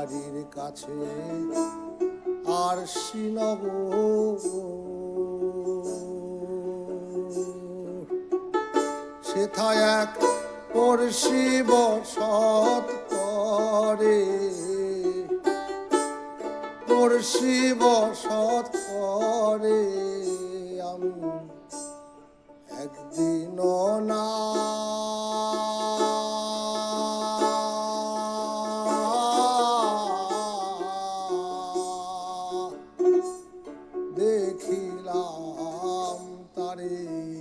বাড়ির কাছে আর শিলব সেথায় এক পড়শি বসত করে। পড়শি বসত করে। আমি একদিনও দিলাম তারে।